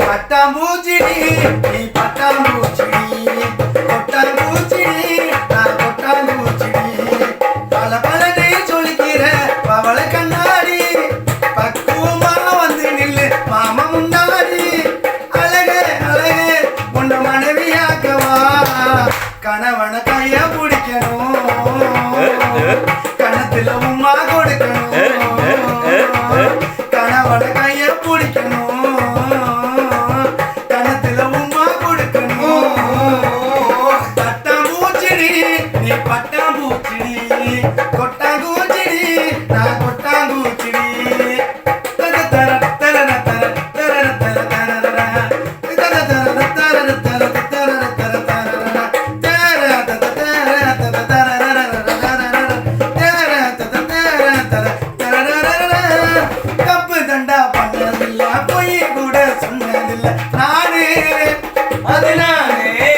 பட்டாம்பூச்சி நீ பட்டாம்பூச்சி கணத்துல உமா கொடுக்கணும். கணவன கைய பிடிக்கணும். கணத்துல உமா கொடுக்கணும். பட்டாம்பூச்சிடி நீ பட்டாம்பூச்சிடி அதில்ல நானே அது நானே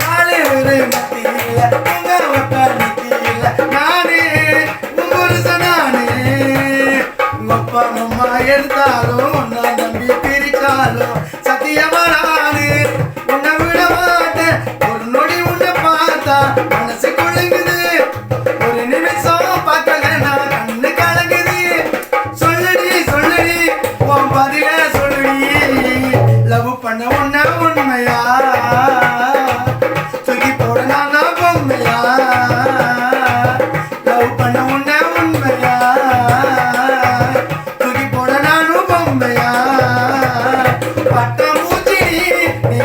நானே ஒரு மத்தியில் எங்க ஒட்டார் நித்தியில் நானே புருஷ நானே. உங்க அப்பா அம்மா எடுத்தாலும் ஒன்னா நம்பி பிரிச்சாலும் சத்தியமான ఉన్న ఉన్నయా? చుగిపోడు నాన్న బొమ్మయా? లవ్ பண்ண ఉన్న ఉన్నయా? చుగిపోడు నాను బొమ్మయా? పట్టమూచి నీ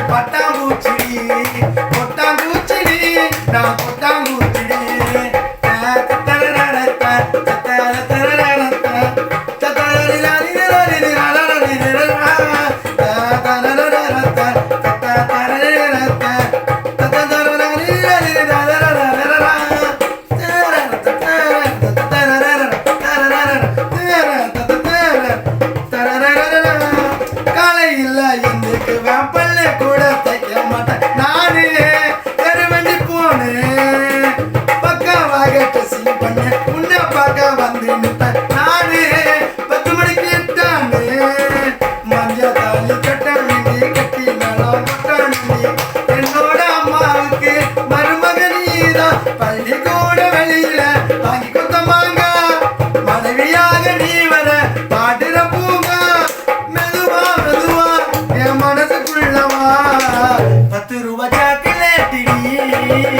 நடத்த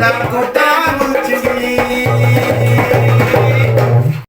Dapat